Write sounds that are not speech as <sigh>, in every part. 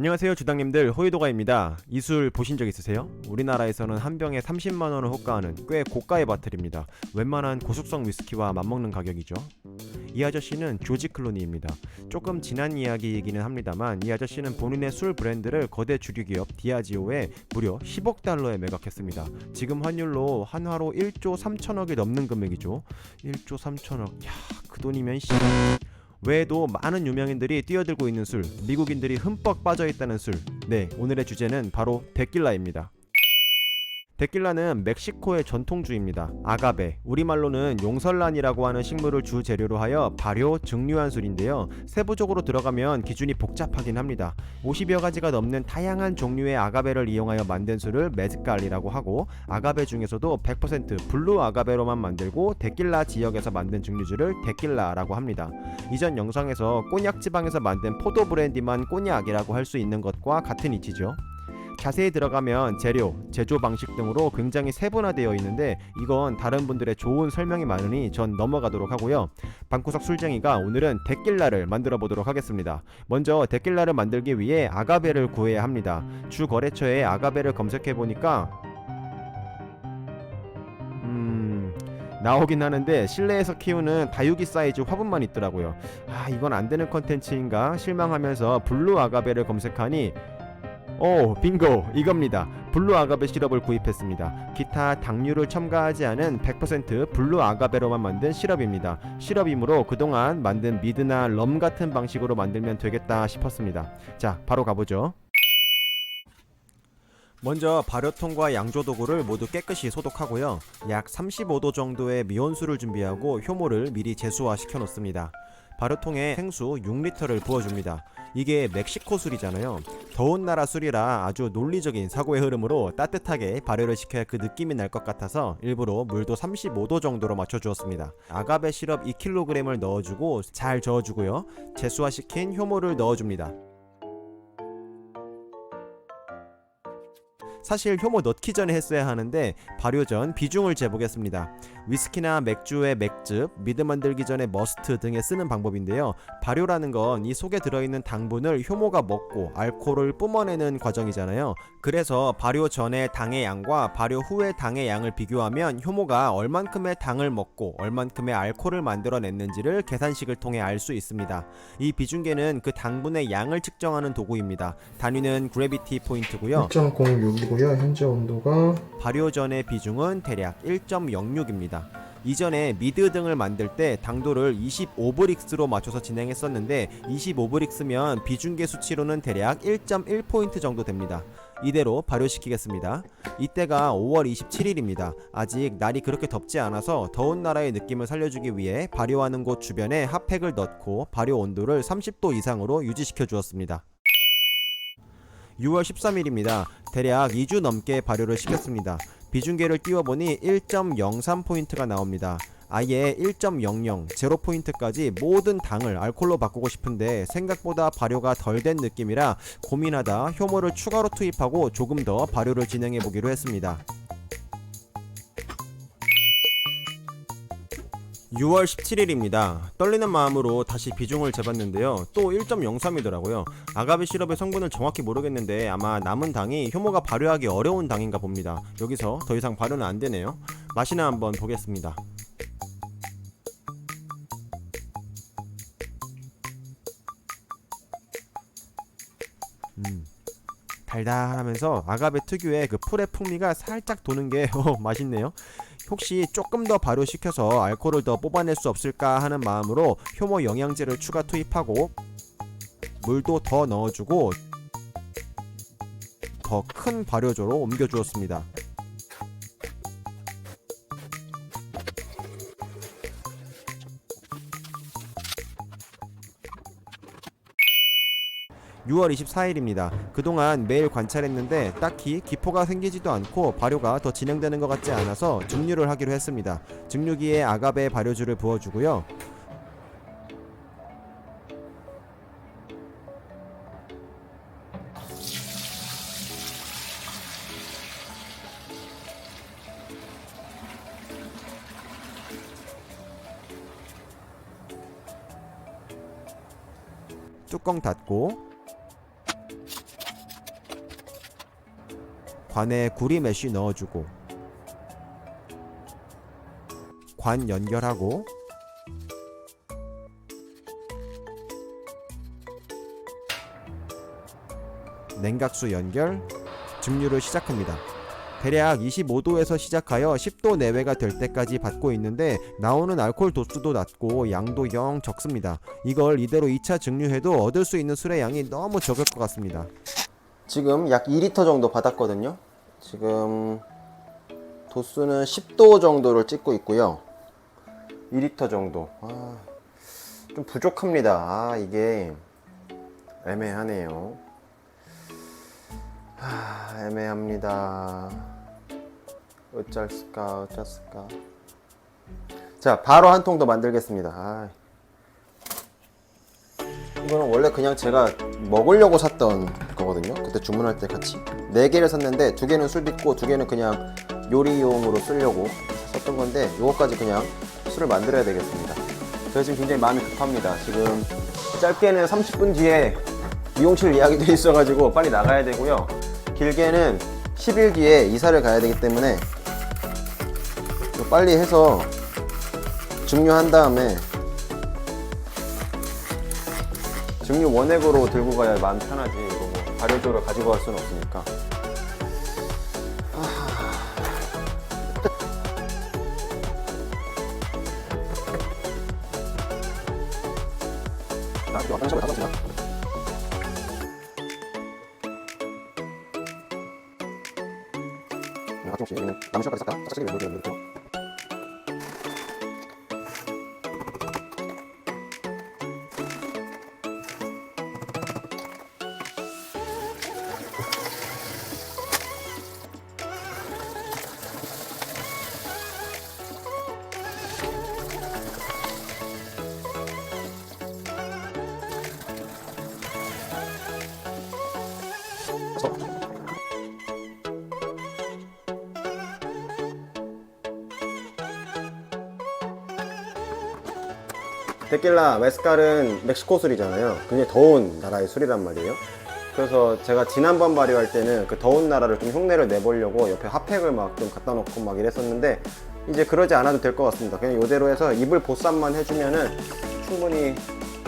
안녕하세요 주당님들 호이도가입니다. 이 술 보신 적 있으세요? 우리나라에서는 한 병에 30만 원을 호가하는 꽤 고가의 바틀입니다. 웬만한 고숙성 위스키와 맞먹는 가격이죠. 이 아저씨는 조지 클로니입니다. 조금 지난 이야기이기는 합니다만 이 아저씨는 본인의 술 브랜드를 거대 주류기업 디아지오에 무려 10억 달러에 매각했습니다. 지금 환율로 한화로 1조 3천억이 넘는 금액이죠. 1조 3천억. 야, 그 돈이면 씨. 외에도 많은 유명인들이 뛰어들고 있는 술, 미국인들이 흠뻑 빠져 있다는 술. 네, 오늘의 주제는 바로 데킬라입니다. 데킬라는 멕시코의 전통주입니다. 아가베, 우리말로는 용설란이라고 하는 식물을 주 재료로 하여 발효, 증류한 술인데요. 세부적으로 들어가면 기준이 복잡하긴 합니다. 50여 가지가 넘는 다양한 종류의 아가베를 이용하여 만든 술을 메즈칼이라고 하고 아가베 중에서도 100% 블루 아가베로만 만들고 데킬라 지역에서 만든 증류주를 데킬라라고 합니다. 이전 영상에서 꼬냑 지방에서 만든 포도 브랜디만 꼬냑이라고 할 수 있는 것과 같은 이치죠. 자세히 들어가면 재료, 제조 방식 등으로 굉장히 세분화되어 있는데 이건 다른 분들의 좋은 설명이 많으니 전 넘어가도록 하고요. 방구석 술쟁이가 오늘은 데킬라를 만들어 보도록 하겠습니다. 먼저 데킬라를 만들기 위해 아가베를 구해야 합니다. 주 거래처에 아가베를 검색해 보니까 음 나오긴 하는데 실내에서 키우는 다육이 사이즈 화분만 있더라고요. 아 이건 안 되는 컨텐츠인가 실망하면서 블루 아가베를 검색하니 오 빙고. 이겁니다. 블루 아가베 시럽을 구입했습니다. 기타 당류를 첨가하지 않은 100% 블루 아가베로만 만든 시럽입니다. 시럽이므로 그동안 만든 미드나 럼 같은 방식으로 만들면 되겠다 싶었습니다. 자 바로 가보죠. 먼저 발효통과 양조 도구를 모두 깨끗이 소독하고요. 약 35도 정도의 미온수를 준비하고 효모를 미리 제수화 시켜 놓습니다 발효통에 생수 6리터를 부어줍니다. 이게 멕시코 술이잖아요. 더운 나라 술이라 아주 논리적인 사고의 흐름으로 따뜻하게 발효를 시켜야 그 느낌이 날 것 같아서 일부러 물도 35도 정도로 맞춰주었습니다. 아가베 시럽 2kg을 넣어주고 잘 저어주고요. 제수화시킨 효모를 넣어줍니다. 사실 효모 넣기 전에 했어야 하는데 발효 전 비중을 재보겠습니다. 위스키나 맥주의 맥즙, 미드 만들기 전에 머스트 등에 쓰는 방법인데요. 발효라는 건 이 속에 들어있는 당분을 효모가 먹고 알코올을 뿜어내는 과정이잖아요. 그래서 발효 전의 당의 양과 발효 후의 당의 양을 비교하면 효모가 얼만큼의 당을 먹고 얼만큼의 알코올을 만들어냈는지를 계산식을 통해 알 수 있습니다. 이 비중계는 그 당분의 양을 측정하는 도구입니다. 단위는 그래비티 포인트고요. 1.06 이고요. 현재 온도가 발효 전의 비중은 대략 1.06입니다. 이전에 미드 등을 만들 때 당도를 25브릭스로 맞춰서 진행했었는데 25브릭스면 비중계 수치로는 대략 1.1포인트 정도 됩니다. 이대로 발효시키겠습니다. 이때가 5월 27일입니다. 아직 날이 그렇게 덥지 않아서 더운 나라의 느낌을 살려주기 위해 발효하는 곳 주변에 핫팩을 넣고 발효 온도를 30도 이상으로 유지시켜 주었습니다. 6월 13일입니다. 대략 2주 넘게 발효를 시켰습니다. 비중계를 띄워보니 1.03포인트가 나옵니다. 아예 1.00, 0포인트까지 모든 당을 알콜로 바꾸고 싶은데 생각보다 발효가 덜 된 느낌이라 고민하다 효모를 추가로 투입하고 조금 더 발효를 진행해 보기로 했습니다. 6월 17일입니다. 떨리는 마음으로 다시 비중을 재봤는데요. 또 1.03이더라고요. 아가베 시럽의 성분을 정확히 모르겠는데 아마 남은 당이 효모가 발효하기 어려운 당인가 봅니다. 여기서 더 이상 발효는 안 되네요. 맛이나 한번 보겠습니다. 음. 달달하면서 아가베 특유의 그 풀의 풍미가 살짝 도는 게 <laughs> 어, 맛있네요. 혹시 조금 더 발효시켜서 알코올을 더 뽑아낼 수 없을까 하는 마음으로 효모 영양제를 추가 투입하고 물도 더 넣어주고 더 큰 발효조로 옮겨주었습니다. (6월 24일입니다) 그동안 매일 관찰했는데 딱히 기포가 생기지도 않고 발효가 더 진행되는 것 같지 않아서 증류를 하기로 했습니다. 증류기에 아가베 발효주를 부어주고요. 뚜껑 닫고 관에 구리 메쉬 넣어주고 관 연결하고 냉각수 연결 증류를 시작합니다. 대략 25도에서 시작하여 10도 내외가 될 때까지 받고 있는데 나오는 알코올 도수도 낮고 양도 영 적습니다. 이걸 이대로 2차 증류해도 얻을 수 있는 술의 양이 너무 적을 것 같습니다. 지금 약 2리터 정도 받았거든요. 지금 도수는 10도 정도를 찍고 있고요. 2리터 정도. 아, 좀 부족합니다. 아, 이게 애매하네요. 아, 애매합니다. 어쩔까, 어쩔까. 자, 바로 한 통 더 만들겠습니다. 아. 이거는 원래 그냥 제가 먹으려고 샀던 거거든요. 그때 주문할 때 같이 네 개를 샀는데 두 개는 술 빚고 두 개는 그냥 요리용으로 쓰려고 썼던 건데 요거까지 그냥 술을 만들어야 되겠습니다. 제가 지금 굉장히 마음이 급합니다. 지금 짧게는 30분 뒤에 미용실 예약이 돼 있어가지고 빨리 나가야 되고요. 길게는 10일 뒤에 이사를 가야 되기 때문에 빨리 해서 증류한 다음에 증류 원액으로 들고 가야 마음 편하지 발효조를 가지고 갈 수는 없으니까. 나 화장실에 가서 나 가끔씩 여기는 나무실까지 싹다 싹싹이 이렇 데킬라 메스칼은 멕시코 술이잖아요. 굉장히 더운 나라의 술이란 말이에요. 그래서 제가 지난번 발효할 때는 그 더운 나라를 좀 흉내를 내보려고 옆에 핫팩을 막 좀 갖다 놓고 막 이랬었는데 이제 그러지 않아도 될 것 같습니다. 그냥 이대로 해서 이불 보쌈만 해주면은 충분히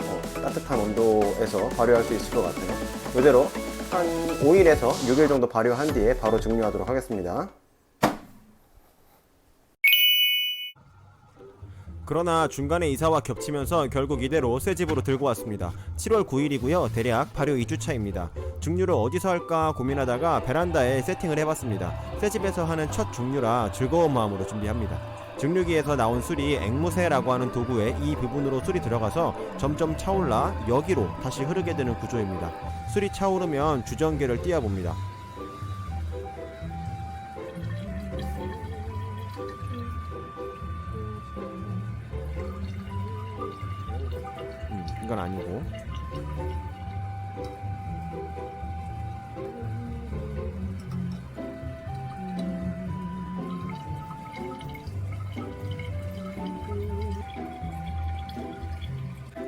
어, 따뜻한 온도에서 발효할 수 있을 것 같아요. 이대로 한 5일에서 6일 정도 발효한 뒤에 바로 증류하도록 하겠습니다. 그러나 중간에 이사와 겹치면서 결국 이대로 새 집으로 들고 왔습니다. 7월 9일이고요. 대략 발효 2주차입니다. 증류를 어디서 할까 고민하다가 베란다에 세팅을 해봤습니다. 새 집에서 하는 첫 증류라 즐거운 마음으로 준비합니다. 증류기에서 나온 술이 앵무새라고 하는 도구에 이 부분으로 술이 들어가서 점점 차올라 여기로 다시 흐르게 되는 구조입니다. 술이 차오르면 주전계를 띄워봅니다.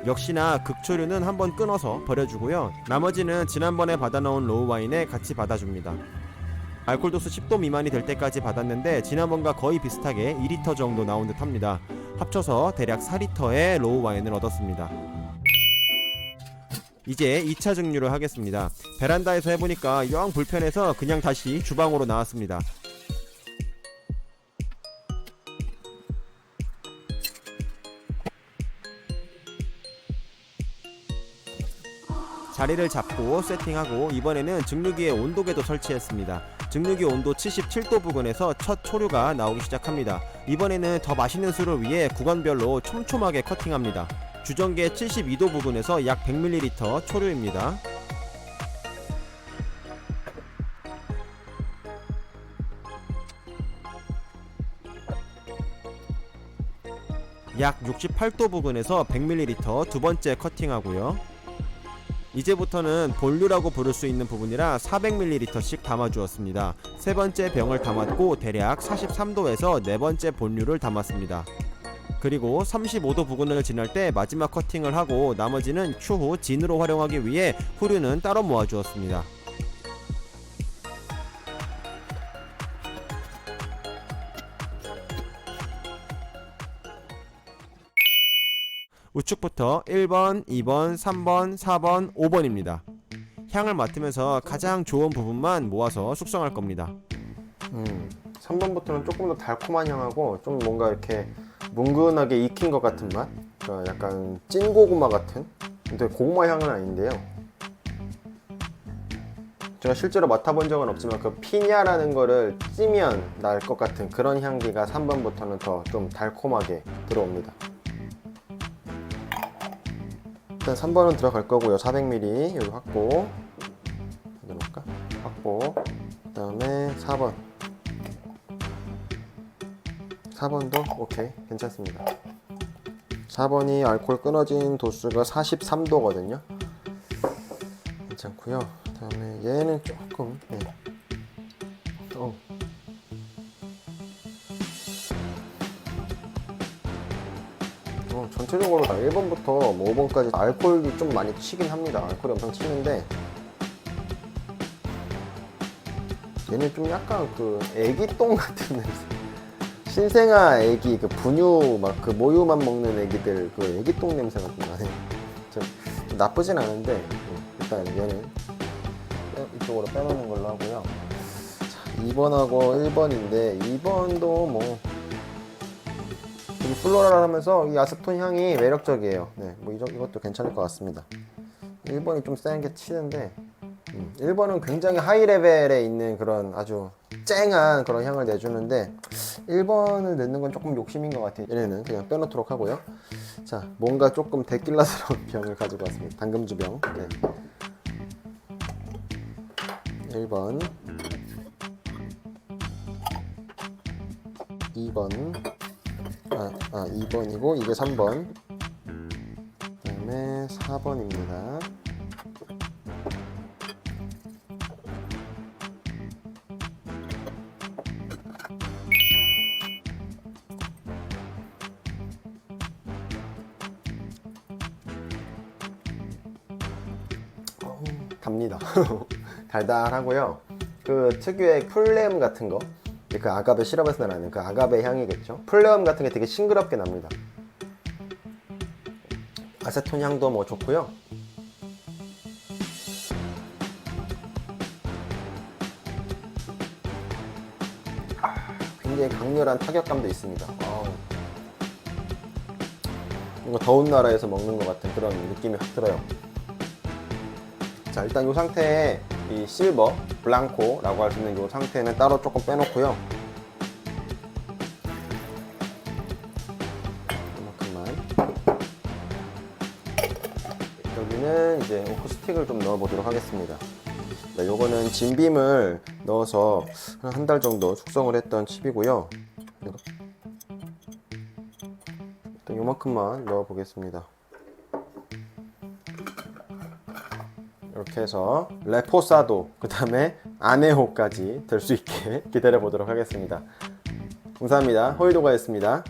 역시나 극초류는 한번 끊어서 버려주고요. 나머지는 지난번에 받아놓은 로우 와인에 같이 받아줍니다. 알코올 도수 10도 미만이 될 때까지 받았는데 지난번과 거의 비슷하게 2리터 정도 나온 듯 합니다. 합쳐서 대략 4리터의 로우 와인을 얻었습니다. 이제 2차 증류를 하겠습니다. 베란다에서 해보니까 영 불편해서 그냥 다시 주방으로 나왔습니다. 자리를 잡고 세팅하고 이번에는 증류기의 온도계도 설치했습니다. 증류기 온도 77도 부근에서 첫 초류가 나오기 시작합니다. 이번에는 더 맛있는 술을 위해 구간별로 촘촘하게 커팅합니다. 주전계 72도 부근에서 약 100ml 초류입니다. 약 68도 부근에서 100ml 두 번째 커팅하고요. 이제부터는 본류라고 부를 수 있는 부분이라 400ml씩 담아주었습니다. 세 번째 병을 담았고 대략 43도에서 네 번째 본류를 담았습니다. 그리고 35도 부근을 지날 때 마지막 커팅을 하고 나머지는 추후 진으로 활용하기 위해 후류는 따로 모아주었습니다. 우측부터 1번, 2번, 3번, 4번, 5번입니다. 향을 맡으면서 가장 좋은 부분만 모아서 숙성할 겁니다. 음, 3번부터는 조금 더 달콤한 향하고 좀 뭔가 이렇게 뭉근하게 익힌 것 같은 맛? 그러니까 약간 찐 고구마 같은? 근데 고구마 향은 아닌데요. 제가 실제로 맡아본 적은 없지만 그 피냐라는 거를 찌면 날 것 같은 그런 향기가 3번부터는 더 좀 달콤하게 들어옵니다. 일단 3번은 들어갈 거고요. 400ml 여기 확보. 여기 놓을까? 확보. 그 다음에 4번. 4번도 오케이 괜찮습니다. 4번이 알코올 끊어진 도수가 43도거든요. 괜찮고요. 그다음에 얘는 조금 네. 어, 전체적으로 다 1번부터 뭐 5번까지 알코올이 좀 많이 치긴 합니다. 알코올이 엄청 치는데 얘는 좀 약간 그 애기똥 같은 냄새. 신생아 애기 그 분유 막 그 모유만 먹는 애기들 그 애기똥 냄새가 좀 나네. 저, 좀 나쁘진 않은데 음, 일단 얘는 빼- 이쪽으로 빼놓는 걸로 하고요. 자, 2번하고 1번인데 2번도 뭐 되게 플로럴 하면서 이 아세톤 향이 매력적이에요. 네, 뭐 이저, 이것도 괜찮을 것 같습니다. 1번이 좀 센 게 치는데 음, 1번은 굉장히 하이 레벨에 있는 그런 아주 쨍한 그런 향을 내주는데 1번을 넣는 건 조금 욕심인 것 같아요. 얘네는 그냥 빼놓도록 하고요. 자, 뭔가 조금 데킬라스러운 <laughs> 병을 가지고 왔습니다. 당금주병. 네. 1번 2번 아, 아 2번이고 이게 3번 그 다음에 4번입니다. 어우, 답니다. <laughs> 달달하고요. 그 특유의 풀레음 같은 거, 그 아가베 시럽에서 나는 그 아가베 향이겠죠. 풀레음 같은 게 되게 싱그럽게 납니다. 아세톤 향도 뭐 좋고요. 아, 굉장히 강렬한 타격감도 있습니다. 아우. 뭔가 더운 나라에서 먹는 것 같은 그런 느낌이 확 들어요. 자 일단 이 상태에 이 실버 블랑코라고 할 수 있는 이 상태는 따로 조금 빼놓고요. 이만큼만. 여기는 이제 오크 스틱을 좀 넣어 보도록 하겠습니다. 네, 요거는 진빔을 넣어서 한한달 정도 숙성을 했던 칩이고요. 이거. 일단 요만큼만 넣어 보겠습니다 이렇게 해서 레포사도 그 다음에 아네호까지 될 수 있게 <laughs> 기다려 보도록 하겠습니다. 감사합니다. 호이도가였습니다.